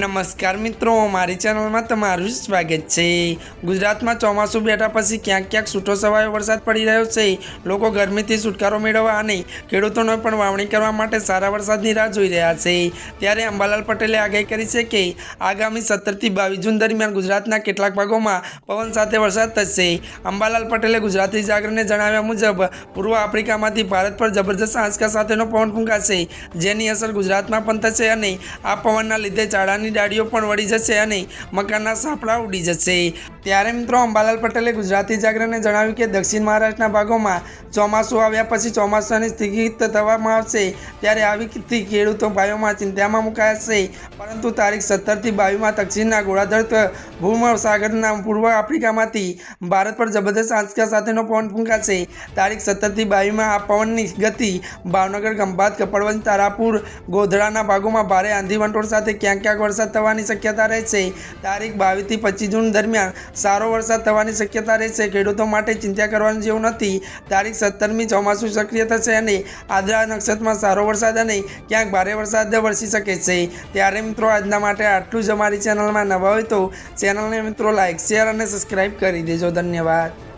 નમસ્કાર મિત્રો, મારી ચેનલમાં તમારું સ્વાગત છે. ગુજરાતમાં ચોમાસું બેઠા પછી ક્યાંક ક્યાંક છૂટો સવાયો વરસાદ પડી રહ્યો છે. લોકો ગરમીથી છુટકારો મેળવવા અને ખેડૂતોને પણ વાવણી કરવા માટે સારા વરસાદની રાહ જોઈ રહ્યા છે. ત્યારે અંબાલાલ પટેલે આગાહી કરી છે કે, આગામી સત્તરથી બાવીસ જૂન દરમિયાન ગુજરાતના કેટલાક ભાગોમાં પવન સાથે વરસાદ થશે. અંબાલાલ પટેલે ગુજરાતી જાગરણને જણાવ્યા મુજબ, પૂર્વ આફ્રિકામાંથી ભારત પર જબરજસ્ત આંચકા સાથેનો પવન ફૂંકાશે, જેની અસર ગુજરાતમાં પણ થશે અને આ પવનના લીધે ઝાડાની ડાળીઓ પણ વળી જશે અને મકાનના સાંપડા ઉડી જશે. ત્યારે મિત્રો અંબાલાલ પટેલે ગુજરાતી જાગરણને જણાવ્યું કે દક્ષિણ મહારાષ્ટ્રના ભાગોમાં ચોમાસું આવ્યા પછી ચોમાસાની સ્થગિત થવામાં આવશે ત્યારે આવી ખેડૂતો ભાઈઓમાં ચિંતામાં મુકાશે. પરંતુ તારીખ સત્તરથી બાવીસમાં દક્ષિણના ગોળાધર ભૂમસાગરના પૂર્વ આફ્રિકામાંથી ભારત પર જબરદસ્ત આંચકા સાથેનો પવન ફૂંકાશે. તારીખ સત્તરથી બાવીસમાં આ પવનની ગતિ ભાવનગર ખંભાત, કપડવંજ, તારાપુર, ગોધરાના ભાગોમાં ભારે આંધી વંટોળ સાથે ક્યાંક ક્યાંક વરસાદ થવાની શક્યતા રહેશે તારીખ બાવીસથી પચીસ જૂન દરમિયાન સારો વરસાદ થવાની શક્યતા રહેશે ખેડૂતો માટે ચિંતા કરવાની જેવું નથી. તારીખ સત્તરમી ચોમાસું સક્રિય થશે અને આદ્રા નક્ષત્રમાં સારો વરસાદ અને ક્યાંક ભારે વરસાદ વરસી શકે છે. ત્યારે મિત્રો, આજના માટે આટલું જ અમારી ચેનલમાં નવા હોય તો ચેનલને મિત્રો લાઇક શેર અને સબસ્ક્રાઈબ કરી દેજો. ધન્યવાદ.